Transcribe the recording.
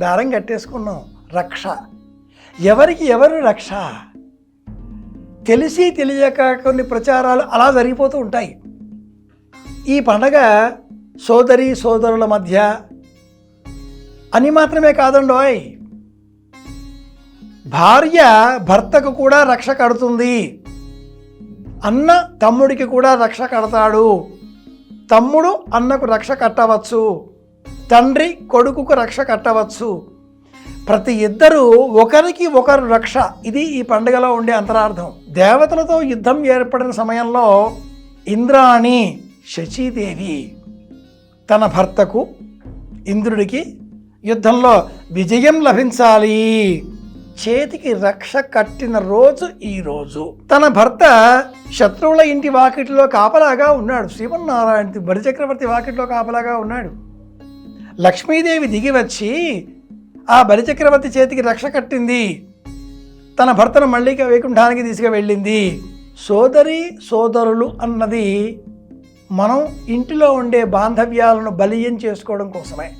దారం కట్టేసుకున్నాం. రక్ష. ఎవరికి ఎవరు రక్ష? తెలిసి తెలియక కొన్ని ప్రచారాలు అలా జరిగిపోతూ ఉంటాయి. ఈ పండగ సోదరి సోదరుల మధ్య అని మాత్రమే కాదండోయ్ భార్య భర్తకు కూడా రక్ష కడుతుంది. అన్న తమ్ముడికి కూడా రక్ష కడతాడు. తమ్ముడు అన్నకు రక్ష కట్టవచ్చు. తండ్రి కొడుకుకు రక్ష కట్టవచ్చు. ప్రతి ఇద్దరు ఒకరికి ఒకరు రక్ష. ఇది ఈ పండుగలో ఉండే అంతరార్థం. దేవతలతో యుద్ధం ఏర్పడిన సమయంలో ఇంద్రాణి శచీదేవి తన భర్తకు ఇంద్రుడికి యుద్ధంలో విజయం లభించాలి. చేతికి రక్ష కట్టిన రోజు ఈ రోజు. తన భర్త శత్రువుల ఇంటి వాకిట్లో కాపలాగా ఉన్నాడు. శ్రీమన్నారాయణ బలిచక్రవర్తి వాకిట్లో కాపలాగా ఉన్నాడు. లక్ష్మీదేవి దిగి వచ్చి ఆ బలిచక్రవర్తి చేతికి రక్ష కట్టింది. తన భర్తను మళ్ళీ వైకుంఠానికి తీసుకువెళ్ళింది. సోదరి సోదరులు అన్నది మనం ఇంటిలో ఉండే బాంధవ్యాలను బలీయం చేసుకోవడం కోసమే.